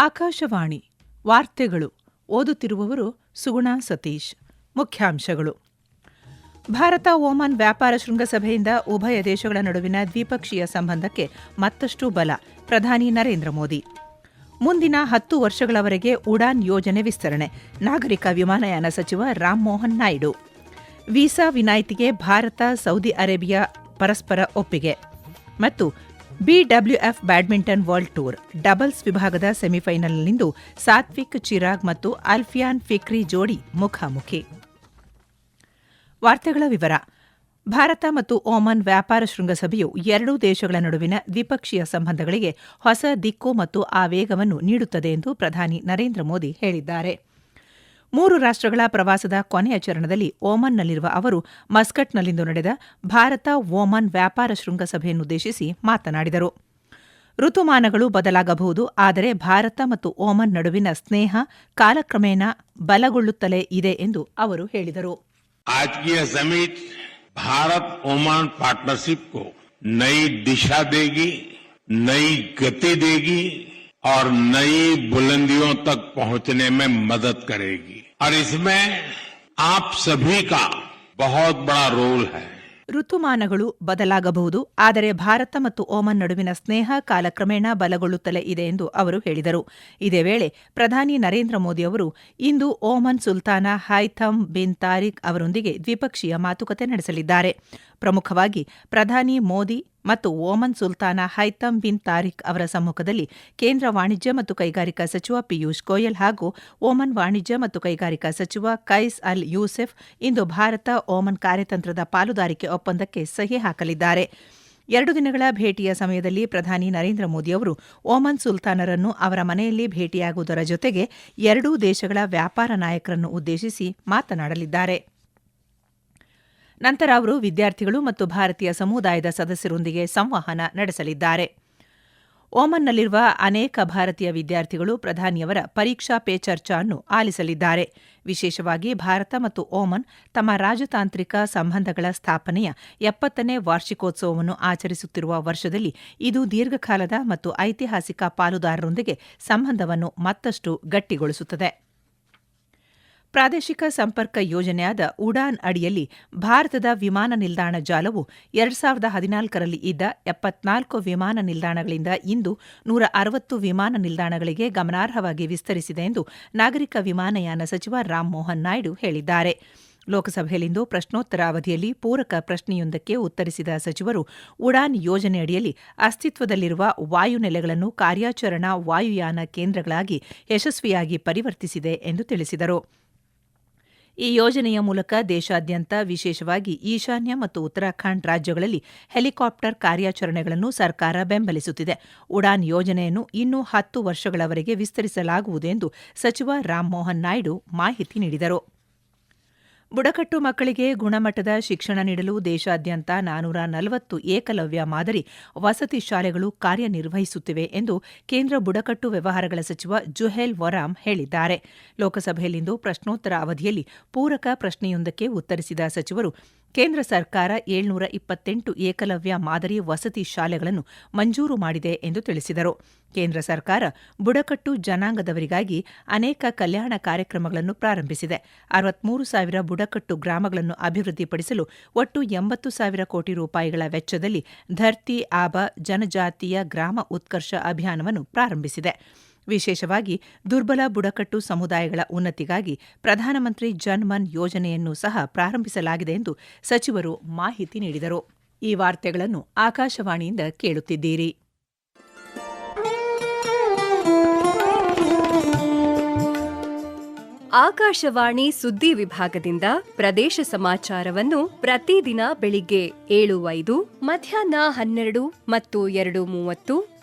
ಆಕಾಶವಾಣಿ ವಾರ್ತೆಗಳು ಓದುತ್ತಿರುವವರು ಸುಗುಣ ಸತೀಶ್. ಮುಖ್ಯಾಂಶಗಳು. ಭಾರತ ಓಮನ್ ವ್ಯಾಪಾರ ಶೃಂಗಸಭೆಯಿಂದ ಉಭಯ ದೇಶಗಳ ನಡುವಿನ ದ್ವಿಪಕ್ಷೀಯ ಸಂಬಂಧಕ್ಕೆ ಮತ್ತಷ್ಟು ಬಲ, ಪ್ರಧಾನಿ ನರೇಂದ್ರ ಮೋದಿ. ಮುಂದಿನ ಹತ್ತು ವರ್ಷಗಳವರೆಗೆ ಉಡಾನ್ ಯೋಜನೆ ವಿಸ್ತರಣೆ, ನಾಗರಿಕ ವಿಮಾನಯಾನ ಸಚಿವ ರಾಮ್ಮೋಹನ್ ನಾಯ್ಡು. ವೀಸಾ ವಿನಾಯಿತಿಗೆ ಭಾರತ ಸೌದಿ ಅರೇಬಿಯಾ ಪರಸ್ಪರ ಒಪ್ಪಿಗೆ. ಮತ್ತು BWF badminton world tour doubles ವಿಭಾಗದ ಸೆಮಿಫೈನಲ್ನಲ್ಲಿಂದು ಸಾತ್ವಿಕ್, ಚಿರಾಗ್ ಮತ್ತು ಅಲ್ಫಿಯಾನ್ ಫಿಕ್ರಿ ಜೋಡಿ ಮುಖಾಮುಖಿ. ವಾರ್ತೆಗಳ ವಿವರ. ಭಾರತ ಮತ್ತು ಓಮನ್ ವ್ಯಾಪಾರ ಶೃಂಗಸಭೆಯು ಎರಡೂ ದೇಶಗಳ ನಡುವಿನ ದ್ವಿಪಕ್ಷೀಯ ಸಂಬಂಧಗಳಿಗೆ ಹೊಸ ದಿಕ್ಕು ಮತ್ತು ಆವೇಗವನ್ನು ನೀಡುತ್ತದೆ ಎಂದು ಪ್ರಧಾನಿ ನರೇಂದ್ರ ಮೋದಿ ಹೇಳಿದ್ದಾರೆ. ಮೂರು ರಾಷ್ಟಗಳ ಪ್ರವಾಸದ ಕೊನೆಯ ಚರಣದಲ್ಲಿ ಓಮನ್ನಲ್ಲಿರುವ ಅವರು ಮಸ್ಕಟ್ನಲ್ಲಿಂದು ನಡೆದ ಭಾರತ ಓಮನ್ ವ್ಯಾಪಾರ ಶೃಂಗಸಭೆಯನ್ನುದ್ದೇಶಿಸಿ ಮಾತನಾಡಿದರು ಋತುಮಾನಗಳು ಬದಲಾಗಬಹುದು ಆದರೆ ಭಾರತ ಮತ್ತು ಓಮನ್ ನಡುವಿನ ಸ್ನೇಹ ಕಾಲಕ್ರಮೇಣ ಬಲಗೊಳ್ಳುತ್ತಲೇ ಇದೆ ಎಂದು ಅವರು ಹೇಳಿದರು आज की यह समिट भारत ओमान पार्टनरशिप को नई दिशा देगी नई गति देगी और नई बुलंदियों तक पहुंचने में मदद करेगी और इसमें आप सभी का बहुत बड़ा रोल है ಋತುಮಾನಗಳು ಬದಲಾಗಬಹುದು ಆದರೆ ಭಾರತ ಮತ್ತು ಓಮನ್ ನಡುವಿನ ಸ್ನೇಹ ಕಾಲಕ್ರಮೇಣ ಬಲಗೊಳ್ಳುತ್ತಲೇ ಇದೆ ಎಂದು ಅವರು ಹೇಳಿದರು ಇದೇ ವೇಳೆ ಪ್ರಧಾನಿ ನರೇಂದ್ರ ಮೋದಿ ಅವರು ಇಂದು ಓಮನ್ ಸುಲ್ತಾನ ಹೈಥಮ್ ಬಿನ್ ತಾರಿಕ್ ಅವರೊಂದಿಗೆ ದ್ವಿಪಕ್ಷೀಯ ಮಾತುಕತೆ ನಡೆಸಲಿದ್ದಾರೆ ಪ್ರಮುಖವಾಗಿ ಪ್ರಧಾನಿ ಮೋದಿ ಮತ್ತು ಓಮನ್ ಸುಲ್ತಾನ ಹೈತಮ್ ಬಿನ್ ತಾರಿಕ್ ಅವರ ಸಮ್ಮುಖದಲ್ಲಿ ಕೇಂದ್ರ ವಾಣಿಜ್ಯ ಮತ್ತು ಕೈಗಾರಿಕಾ ಸಚಿವ ಪಿಯೂಷ್ ಗೋಯಲ್ ಹಾಗೂ ಓಮನ್ ವಾಣಿಜ್ಯ ಮತ್ತು ಕೈಗಾರಿಕಾ ಸಚಿವ ಕೈಸ್ ಅಲ್ ಯೂಸೆಫ್ ಇಂದು ಭಾರತ ಓಮನ್ ಕಾರ್ಯತಂತ್ರದ ಪಾಲುದಾರಿಕೆ ಒಪ್ಪಂದಕ್ಕೆ ಸಹಿ ಹಾಕಲಿದ್ದಾರೆ. ಎರಡು ದಿನಗಳ ಭೇಟಿಯ ಸಮಯದಲ್ಲಿ ಪ್ರಧಾನಿ ನರೇಂದ್ರ ಮೋದಿ ಅವರು ಓಮನ್ ಸುಲ್ತಾನರನ್ನು ಅವರ ಮನೆಯಲ್ಲಿ ಭೇಟಿಯಾಗುವುದರ ಜೊತೆಗೆ ಎರಡೂ ದೇಶಗಳ ವ್ಯಾಪಾರ ನಾಯಕರನ್ನು ಉದ್ದೇಶಿಸಿ ಮಾತನಾಡಲಿದ್ದಾರೆ. ನಂತರ ಅವರು ವಿದ್ಯಾರ್ಥಿಗಳು ಮತ್ತು ಭಾರತೀಯ ಸಮುದಾಯದ ಸದಸ್ಯರೊಂದಿಗೆ ಸಂವಹನ ನಡೆಸಲಿದ್ದಾರೆ. ಓಮನ್ನಲ್ಲಿರುವ ಅನೇಕ ಭಾರತೀಯ ವಿದ್ಯಾರ್ಥಿಗಳು ಪ್ರಧಾನಿಯವರ ಪರೀಕ್ಷಾ ಪೇ ಚರ್ಚಾ ಅನ್ನು ಆಲಿಸಲಿದ್ದಾರೆ. ವಿಶೇಷವಾಗಿ ಭಾರತ ಮತ್ತು ಓಮನ್ ತಮ್ಮ ರಾಜತಾಂತ್ರಿಕ ಸಂಬಂಧಗಳ ಸ್ಥಾಪನೆಯ ಎಪ್ಪತ್ತನೇ ವಾರ್ಷಿಕೋತ್ಸವವನ್ನು ಆಚರಿಸುತ್ತಿರುವ ವರ್ಷದಲ್ಲಿ ಇದು ದೀರ್ಘಕಾಲದ ಮತ್ತು ಐತಿಹಾಸಿಕ ಪಾಲುದಾರರೊಂದಿಗೆ ಸಂಬಂಧವನ್ನು ಮತ್ತಷ್ಟು ಗಟ್ಟಿಗೊಳಿಸುತ್ತದೆ. ಪ್ರಾದೇಶಿಕ ಸಂಪರ್ಕ ಯೋಜನೆಯಾದ ಉಡಾನ್ ಅಡಿಯಲ್ಲಿ ಭಾರತದ ವಿಮಾನ ನಿಲ್ದಾಣ ಜಾಲವು ಎರಡ್ ಸಾವಿರದ ಹದಿನಾಲ್ಕರಲ್ಲಿ ಇದ್ದ ಎಪ್ಪತ್ನಾಲ್ಕು ವಿಮಾನ ನಿಲ್ದಾಣಗಳಿಂದ ಇಂದು ನೂರ ಅರವತ್ತು ವಿಮಾನ ನಿಲ್ದಾಣಗಳಿಗೆ ಗಮನಾರ್ಹವಾಗಿ ವಿಸ್ತರಿಸಿದೆ ಎಂದು ನಾಗರಿಕ ವಿಮಾನಯಾನ ಸಚಿವ ರಾಮ್ಮೋಹನ್ ನಾಯ್ಡು ಹೇಳಿದ್ದಾರೆ. ಲೋಕಸಭೆಯಲ್ಲಿಂದು ಪ್ರಶ್ನೋತ್ತರ ಅವಧಿಯಲ್ಲಿ ಪೂರಕ ಪ್ರಶ್ನೆಯೊಂದಕ್ಕೆ ಉತ್ತರಿಸಿದ ಸಚಿವರು, ಉಡಾನ್ ಯೋಜನೆಯಡಿಯಲ್ಲಿ ಅಸ್ತಿತ್ವದಲ್ಲಿರುವ ವಾಯುನೆಲೆಗಳನ್ನು ಕಾರ್ಯಾಚರಣಾ ವಾಯುಯಾನ ಕೇಂದ್ರಗಳಾಗಿ ಯಶಸ್ವಿಯಾಗಿ ಪರಿವರ್ತಿಸಿದೆ ಎಂದು ತಿಳಿಸಿದರು. ಈ ಯೋಜನೆಯ ಮೂಲಕ ದೇಶಾದ್ಯಂತ ವಿಶೇಷವಾಗಿ ಈಶಾನ್ಯ ಮತ್ತು ಉತ್ತರಾಖಂಡ್ ರಾಜ್ಯಗಳಲ್ಲಿ ಹೆಲಿಕಾಪ್ಟರ್ ಕಾರ್ಯಾಚರಣೆಗಳನ್ನು ಸರ್ಕಾರ ಬೆಂಬಲಿಸುತ್ತಿದೆ. ಉಡಾನ್ ಯೋಜನೆಯನ್ನು ಇನ್ನೂ ಹತ್ತು ವರ್ಷಗಳವರೆಗೆ ವಿಸ್ತರಿಸಲಾಗುವುದು ಎಂದು ಸಚಿವ ರಾಮ್ಮೋಹನ್ ನಾಯ್ಡು ಮಾಹಿತಿ ನೀಡಿದರು. ಬುಡಕಟ್ಟು ಮಕ್ಕಳಿಗೆ ಗುಣಮಟ್ಟದ ಶಿಕ್ಷಣ ನೀಡಲು ದೇಶಾದ್ಯಂತ ನಾನೂರ ನಲವತ್ತು ಏಕಲವ್ಯ ಮಾದರಿ ವಸತಿ ಶಾಲೆಗಳು ಕಾರ್ಯನಿರ್ವಹಿಸುತ್ತಿವೆ ಎಂದು ಕೇಂದ್ರ ಬುಡಕಟ್ಟು ವ್ಯವಹಾರಗಳ ಸಚಿವ ಜುಹೇಲ್ ವರಾಮ್ ಹೇಳಿದ್ದಾರೆ. ಲೋಕಸಭೆಯಲ್ಲಿಂದು ಪ್ರಶ್ನೋತ್ತರ ಅವಧಿಯಲ್ಲಿ ಪೂರಕ ಪ್ರಶ್ನೆಯೊಂದಕ್ಕೆ ಉತ್ತರಿಸಿದ ಸಚಿವರು ಕೇಂದ್ರ ಸರ್ಕಾರ ಏಳ್ನೂರ ಇಪ್ಪತ್ತೆಂಟು ಏಕಲವ್ಯ ಮಾದರಿ ವಸತಿ ಶಾಲೆಗಳನ್ನು ಮಂಜೂರು ಮಾಡಿದೆ ಎಂದು ತಿಳಿಸಿದರು. ಕೇಂದ್ರ ಸರ್ಕಾರ ಬುಡಕಟ್ಟು ಜನಾಂಗದವರಿಗಾಗಿ ಅನೇಕ ಕಲ್ಯಾಣ ಕಾರ್ಯಕ್ರಮಗಳನ್ನು ಪ್ರಾರಂಭಿಸಿದೆ. ಅರವತ್ಮೂರು ಸಾವಿರ ಬುಡಕಟ್ಟು ಗ್ರಾಮಗಳನ್ನು ಅಭಿವೃದ್ಧಿಪಡಿಸಲು ಒಟ್ಟು ಎಂಬತ್ತು ಸಾವಿರ ಕೋಟಿ ರೂಪಾಯಿಗಳ ವೆಚ್ಚದಲ್ಲಿ ಧರ್ತಿ ಆಬ ಜನಜಾತಿಯ ಗ್ರಾಮ ಉತ್ಕರ್ಷ ಅಭಿಯಾನವನ್ನು ಪ್ರಾರಂಭಿಸಿದೆ. ವಿಶೇಷವಾಗಿ ದುರ್ಬಲ ಬುಡಕಟ್ಟು ಸಮುದಾಯಗಳ ಉನ್ನತಿಗಾಗಿ ಪ್ರಧಾನಮಂತ್ರಿ ಜನ್ ಮನ್ ಯೋಜನೆಯನ್ನು ಸಹ ಪ್ರಾರಂಭಿಸಲಾಗಿದೆ ಎಂದು ಸಚಿವರು ಮಾಹಿತಿ ನೀಡಿದರು. ಈ ವಾರ್ತೆಗಳನ್ನು ಆಕಾಶವಾಣಿಯಿಂದ ಕೇಳುತ್ತಿದ್ದೀರಿ. ಆಕಾಶವಾಣಿ ಸುದ್ದಿ ವಿಭಾಗದಿಂದ ಪ್ರದೇಶ ಸಮಾಚಾರವನ್ನು ಪ್ರತಿದಿನ ಬೆಳಿಗ್ಗೆ ಏಳು ಐದು ಮಧ್ಯಾಹ್ನ ಹನ್ನೆರಡು ಮತ್ತು ಎರಡು ಮೂವತ್ತು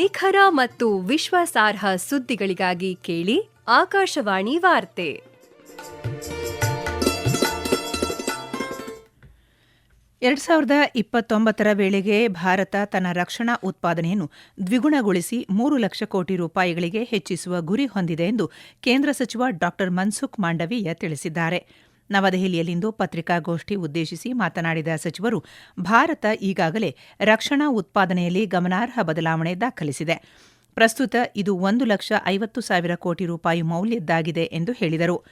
ನಿಖರ ಮತ್ತು ವಿಶ್ವಾಸಾರ್ಹ ಸುದ್ದಿಗಳಿಗಾಗಿ ಕೇಳಿ ಆಕಾಶವಾಣಿ ವಾರ್ತೆ. ಎರಡ್ ಸಾವಿರದ ಇಪ್ಪತ್ತೊಂಬತ್ತರ ವೇಳೆಗೆ ಭಾರತ ತನ್ನ ರಕ್ಷಣಾ ಉತ್ಪಾದನೆಯನ್ನು ದ್ವಿಗುಣಗೊಳಿಸಿ ಮೂರು ಲಕ್ಷ ಕೋಟಿ ರೂಪಾಯಿಗಳಿಗೆ ಹೆಚ್ಚಿಸುವ ಗುರಿ ಹೊಂದಿದೆ ಎಂದು ಕೇಂದ್ರ ಸಚಿವ ಡಾ ಮನ್ಸುಖ್ ಮಾಂಡವೀಯ ತಿಳಿಸಿದ್ದಾರೆ. ನವದೆಹಲಿಯಲ್ಲಿಂದು ಪತ್ರಿಕಾಗೋಷ್ಠಿ ಉದ್ದೇಶಿಸಿ ಮಾತನಾಡಿದ ಸಚಿವರು, ಭಾರತ ಈಗಾಗಲೇ ರಕ್ಷಣಾ ಉತ್ಪಾದನೆಯಲ್ಲಿ ಗಮನಾರ್ಹ ಬದಲಾವಣೆ ದಾಖಲಿಸಿದೆ. ಪ್ರಸ್ತುತ ಇದು ಒಂದು ಲಕ್ಷ ಐವತ್ತು ಸಾವಿರ ಕೋಟಿ ರೂಪಾಯಿ ಮೌಲ್ಯದ್ದಾಗಿದೆ ಎಂದು ಹೇಳಿದರು.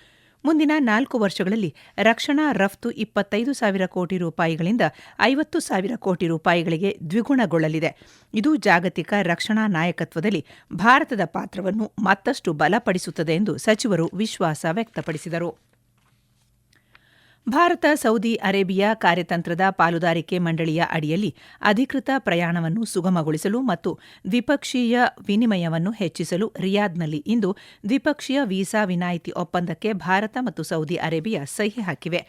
ಮುಂದಿನ ನಾಲ್ಕು ವರ್ಷಗಳಲ್ಲಿ ರಕ್ಷಣಾ ರಫ್ತು ಇಪ್ಪತ್ತೈದು ಸಾವಿರ ಕೋಟಿ ರೂಪಾಯಿಗಳಿಂದ ಐವತ್ತು ಸಾವಿರ ಕೋಟಿ ರೂಪಾಯಿಗಳಿಗೆ ದ್ವಿಗುಣಗೊಳ್ಳಲಿದೆ. ಇದು ಜಾಗತಿಕ ರಕ್ಷಣಾ ನಾಯಕತ್ವದಲ್ಲಿ ಭಾರತದ ಪಾತ್ರವನ್ನು ಮತ್ತಷ್ಟು ಬಲಪಡಿಸುತ್ತದೆ ಎಂದು ಸಚಿವರು ವಿಶ್ವಾಸ ವ್ಯಕ್ತಪಡಿಸಿದರು. ಭಾರತ ಸೌದಿ ಅರೇಬಿಯಾ ಕಾರ್ಯತಂತ್ರದ ಪಾಲುದಾರಿಕೆ ಮಂಡಳಿಯ ಅಡಿಯಲ್ಲಿ ಅಧಿಕೃತ ಪ್ರಯಾಣವನ್ನು ಸುಗಮಗೊಳಿಸಲು ಮತ್ತು ದ್ವಿಪಕ್ಷೀಯ ವಿನಿಮಯವನ್ನು ಹೆಚ್ಚಿಸಲು ರಿಯಾದ್ನಲ್ಲಿ ಇಂದು ದ್ವಿಪಕ್ಷೀಯ ವೀಸಾ ವಿನಾಯಿತಿ ಒಪ್ಪಂದಕ್ಕೆ ಭಾರತ ಮತ್ತು ಸೌದಿ ಅರೇಬಿಯಾ ಸಹಿ ಹಾಕಿವೆ.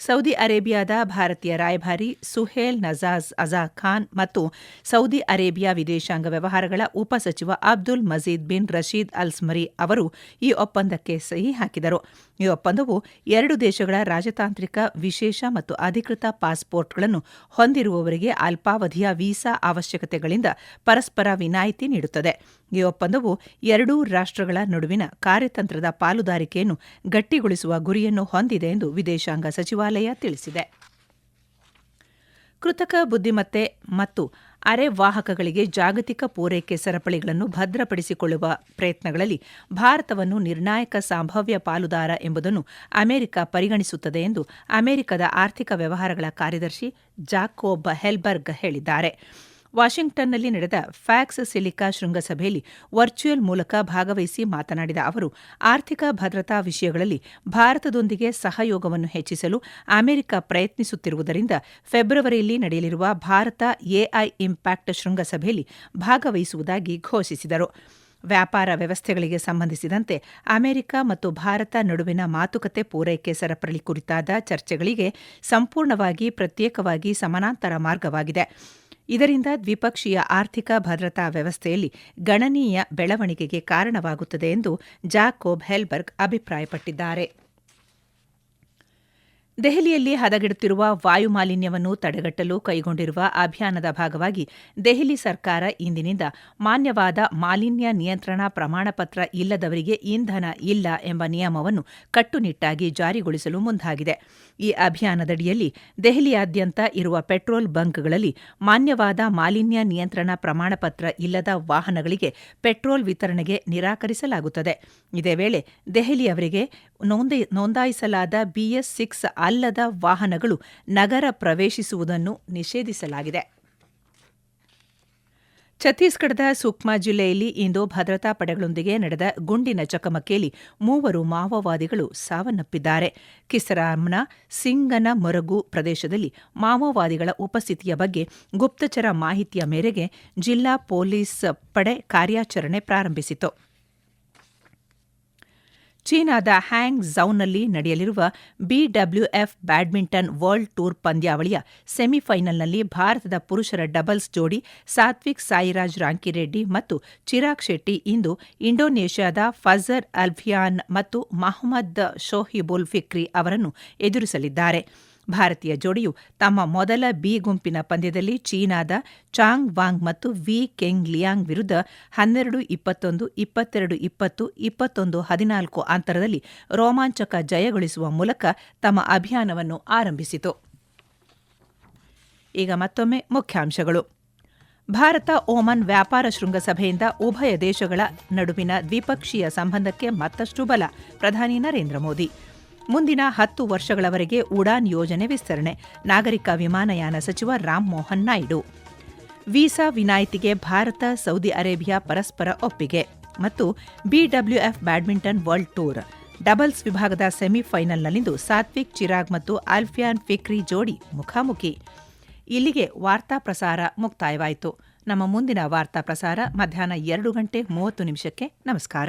ಸೌದಿ ಅರೇಬಿಯಾದ ಭಾರತೀಯ ರಾಯಭಾರಿ ಸುಹೇಲ್ ನಜಾಜ್ ಅಜಾ ಖಾನ್ ಮತ್ತು ಸೌದಿ ಅರೇಬಿಯಾ ವಿದೇಶಾಂಗ ವ್ಯವಹಾರಗಳ ಉಪಸಚಿವ Abdul Majeed bin Rashid Alsmari ಅವರು ಈ ಒಪ್ಪಂದಕ್ಕೆ ಸಹಿ ಹಾಕಿದರು. ಈ ಒಪ್ಪಂದವು ಎರಡು ದೇಶಗಳ ರಾಜತಾಂತ್ರಿಕ ವಿಶೇಷ ಮತ್ತು ಅಧಿಕೃತ ಪಾಸ್ಪೋರ್ಟ್ಗಳನ್ನು ಹೊಂದಿರುವವರಿಗೆ ಅಲ್ಪಾವಧಿಯ ವೀಸಾ ಅವಶ್ಯಕತೆಗಳಿಂದ ಪರಸ್ಪರ ವಿನಾಯಿತಿ ನೀಡುತ್ತದೆ. ಈ ಒಪ್ಪಂದವು ಎರಡೂ ರಾಷ್ಟ್ರಗಳ ನಡುವಿನ ಕಾರ್ಯತಂತ್ರದ ಪಾಲುದಾರಿಕೆಯನ್ನು ಗಟ್ಟಿಗೊಳಿಸುವ ಗುರಿಯನ್ನು ಹೊಂದಿದೆ ಎಂದು ವಿದೇಶಾಂಗ ಸಚಿವಾಲಯ ತಿಳಿಸಿದೆ. ಕೃತಕ ಬುದ್ದಿಮತ್ತೆ ಮತ್ತು ಅರೆವಾಹಕಗಳಿಗೆ ಜಾಗತಿಕ ಪೂರೈಕೆ ಸರಪಳಿಗಳನ್ನು ಭದ್ರಪಡಿಸಿಕೊಳ್ಳುವ ಪ್ರಯತ್ನಗಳಲ್ಲಿ ಭಾರತವನ್ನು ನಿರ್ಣಾಯಕ ಸಂಭಾವ್ಯ ಪಾಲುದಾರ ಎಂಬುದನ್ನು ಅಮೆರಿಕ ಪರಿಗಣಿಸುತ್ತದೆ ಎಂದು ಅಮೆರಿಕದ ಆರ್ಥಿಕ ವ್ಯವಹಾರಗಳ ಕಾರ್ಯದರ್ಶಿ ಜಾಕೋಬ್ ಹೆಲ್ಬರ್ಗ್ ಹೇಳಿದ್ದಾರೆ. ವಾಷಿಂಗ್ಟನ್ನಲ್ಲಿ ನಡೆದ ಫ್ಯಾಕ್ಸ್ ಸಿಲಿಕಾ ಶೃಂಗಸಭೆಯಲ್ಲಿ ವರ್ಚುವಲ್ ಮೂಲಕ ಭಾಗವಹಿಸಿ ಮಾತನಾಡಿದ ಅವರು, ಆರ್ಥಿಕ ಭದ್ರತಾ ವಿಷಯಗಳಲ್ಲಿ ಭಾರತದೊಂದಿಗೆ ಸಹಯೋಗವನ್ನು ಹೆಚ್ಚಿಸಲು ಅಮೆರಿಕ ಪ್ರಯತ್ನಿಸುತ್ತಿರುವುದರಿಂದ ಫೆಬ್ರವರಿಯಲ್ಲಿ ನಡೆಯಲಿರುವ ಭಾರತ ಎಐ ಇಂಪ್ಯಾಕ್ಟ್ ಶೃಂಗಸಭೆಯಲ್ಲಿ ಭಾಗವಹಿಸುವುದಾಗಿ ಘೋಷಿಸಿದರು. ವ್ಯಾಪಾರ ವ್ಯವಸ್ಥೆಗಳಿಗೆ ಸಂಬಂಧಿಸಿದಂತೆ ಅಮೆರಿಕ ಮತ್ತು ಭಾರತ ನಡುವಿನ ಮಾತುಕತೆ ಪೂರೈಕೆ ಸರಪಳಿ ಕುರಿತಾದ ಚರ್ಚೆಗಳಿಗೆ ಸಂಪೂರ್ಣವಾಗಿ ಪ್ರತ್ಯೇಕವಾಗಿ ಸಮಾನಾಂತರ ಮಾರ್ಗವಾಗಿದೆ. ಇದರಿಂದ ದ್ವಿಪಕ್ಷೀಯ ಆರ್ಥಿಕ ಭದ್ರತಾ ವ್ಯವಸ್ಥೆಯಲ್ಲಿ ಗಣನೀಯ ಬೆಳವಣಿಗೆಗೆ ಕಾರಣವಾಗುತ್ತದೆ ಎಂದು ಜಾಕೋಬ್ ಹೆಲ್ಬರ್ಗ್ ಅಭಿಪ್ರಾಯಪಟ್ಟಿದ್ದಾರೆ. ದೆಹಲಿಯಲ್ಲಿ ಹದಗೆಡುತ್ತಿರುವ ವಾಯು ಮಾಲಿನ್ಯವನ್ನು ತಡೆಗಟ್ಟಲು ಕೈಗೊಂಡಿರುವ ಅಭಿಯಾನದ ಭಾಗವಾಗಿ ದೆಹಲಿ ಸರ್ಕಾರ ಇಂದಿನಿಂದ ಮಾನ್ಯವಾದ ಮಾಲಿನ್ಯ ನಿಯಂತ್ರಣ ಪ್ರಮಾಣಪತ್ರ ಇಲ್ಲದವರಿಗೆ ಇಂಧನ ಇಲ್ಲ ಎಂಬ ನಿಯಮವನ್ನು ಕಟ್ಟುನಿಟ್ಟಾಗಿ ಜಾರಿಗೊಳಿಸಲು ಮುಂದಾಗಿದೆ. ಈ ಅಭಿಯಾನದಡಿಯಲ್ಲಿ ದೆಹಲಿಯಾದ್ಯಂತ ಇರುವ ಪೆಟ್ರೋಲ್ ಬಂಕ್ಗಳಲ್ಲಿ ಮಾನ್ಯವಾದ ಮಾಲಿನ್ಯ ನಿಯಂತ್ರಣ ಪ್ರಮಾಣಪತ್ರ ಇಲ್ಲದ ವಾಹನಗಳಿಗೆ ಪೆಟ್ರೋಲ್ ವಿತರಣೆಗೆ ನಿರಾಕರಿಸಲಾಗುತ್ತದೆ. ಇದೇ ವೇಳೆ ದೆಹಲಿಯವರಿಗೆ ನೋಂದಾಯಿಸಲಾದ ಬಿಎಸ್ ಸಿಕ್ಸ್ ಅಲ್ಲದ ವಾಹನಗಳು ನಗರ ಪ್ರವೇಶಿಸುವುದನ್ನು ನಿಷೇಧಿಸಲಾಗಿದೆ. ಛತ್ತೀಸ್ಗಢದ ಸುಕ್ಮಾ ಜಿಲ್ಲೆಯಲ್ಲಿ ಇಂದು ಭದ್ರತಾ ಪಡೆಗಳೊಂದಿಗೆ ನಡೆದ ಗುಂಡಿನ ಚಕಮಕಿಯಲ್ಲಿ ಮೂವರು ಮಾವೋವಾದಿಗಳು ಸಾವನ್ನಪ್ಪಿದ್ದಾರೆ. ಕಿಸರಾಮ್ನ ಸಿಂಗನ ಮೊರಗು ಪ್ರದೇಶದಲ್ಲಿ ಮಾವೋವಾದಿಗಳ ಉಪಸ್ಥಿತಿಯ ಬಗ್ಗೆ ಗುಪ್ತಚರ ಮಾಹಿತಿಯ ಮೇರೆಗೆ ಜಿಲ್ಲಾ ಪೊಲೀಸ್ ಪಡೆ ಕಾರ್ಯಾಚರಣೆ ಪ್ರಾರಂಭಿಸಿತು ಚೀನಾದ ಹ್ಯಾಂಗ್ ಝೌನಲ್ಲಿ ನಡೆಯಲಿರುವ ಬಿಡಬ್ಲ್ಯೂಎಫ್ ಬ್ಯಾಡ್ಮಿಂಟನ್ ವರ್ಲ್ಡ್ ಟೂರ್ ಪಂದ್ಯಾವಳಿಯ ಸೆಮಿಫೈನಲ್ನಲ್ಲಿ ಭಾರತದ ಪುರುಷರ ಡಬಲ್ಸ್ ಜೋಡಿ ಸಾತ್ವಿಕ್ ಸಾಯಿರಾಜ್ ರಾಂಕಿರೆಡ್ಡಿ ಮತ್ತು ಚಿರಾಗ್ ಶೆಟ್ಟಿ ಇಂದು ಇಂಡೋನೇಷ್ಯಾದ ಫಜರ್ ಅಲ್ಫಿಯಾನ್ ಮತ್ತು ಮಹಮ್ಮದ್ ಶೋಹಿಬುಲ್ ಫಿಕ್ರಿ ಅವರನ್ನು ಎದುರಿಸಲಿದ್ದಾರೆ. ಭಾರತೀಯ ಜೋಡಿಯು ತಮ್ಮ ಮೊದಲ ಬಿ ಗುಂಪಿನ ಪಂದ್ಯದಲ್ಲಿ ಚೀನಾದ ಚಾಂಗ್ ವಾಂಗ್ ಮತ್ತು ವಿ ಕೆಂಗ್ ಲಿಯಾಂಗ್ ವಿರುದ್ಧ ಹನ್ನೆರಡು ಇಪ್ಪತ್ತೊಂದು, ಇಪ್ಪತ್ತೆರಡು ಇಪ್ಪತ್ತು, ಇಪ್ಪತ್ತೊಂದು ಹದಿನಾಲ್ಕು ಅಂತರದಲ್ಲಿ ರೋಮಾಂಚಕ ಜಯಗಳಿಸುವ ಮೂಲಕ ತಮ್ಮ ಅಭಿಯಾನವನ್ನು ಆರಂಭಿಸಿತು. ಈಗ ಮತ್ತೊಮ್ಮೆ ಮುಖ್ಯಾಂಶಗಳು. ಭಾರತ ಓಮನ್ ವ್ಯಾಪಾರ ಶೃಂಗಸಭೆಯಿಂದ ಉಭಯ ದೇಶಗಳ ನಡುವಿನ ದ್ವಿಪಕ್ಷೀಯ ಸಂಬಂಧಕ್ಕೆ ಮತ್ತಷ್ಟು ಬಲ. ಪ್ರಧಾನಿ ನರೇಂದ್ರ ಮೋದಿ. ಮುಂದಿನ ಹತ್ತು ವರ್ಷಗಳವರೆಗೆ ಉಡಾನ್ ಯೋಜನೆ ವಿಸ್ತರಣೆ. ನಾಗರಿಕ ವಿಮಾನಯಾನ ಸಚಿವ ರಾಮ್ ಮೋಹನ್ ನಾಯ್ಡು. ವೀಸಾ ವಿನಾಯಿತಿಗೆ ಭಾರತ, ಸೌದಿ ಅರೇಬಿಯಾ ಪರಸ್ಪರ ಒಪ್ಪಿಗೆ. ಮತ್ತು BWF badminton world tour. Doubles ವಿಭಾಗದ ಸೆಮಿಫೈನಲ್ನಲ್ಲಿಂದು ಸಾತ್ವಿಕ್, ಚಿರಾಗ್ ಮತ್ತು ಆಲ್ಫಿಯಾನ್ ಫಿಕ್ರಿ ಜೋಡಿ ಮುಖಾಮುಖಿ. ಇಲ್ಲಿಗೆ ವಾರ್ತಾ ಪ್ರಸಾರ ಮುಕ್ತಾಯವಾಯಿತು. ನಮ್ಮ ಮುಂದಿನ ವಾರ್ತಾ ಪ್ರಸಾರ ಮಧ್ಯಾಹ್ನ ಎರಡು ಗಂಟೆ ಮೂವತ್ತು ನಿಮಿಷಕ್ಕೆ. ನಮಸ್ಕಾರ.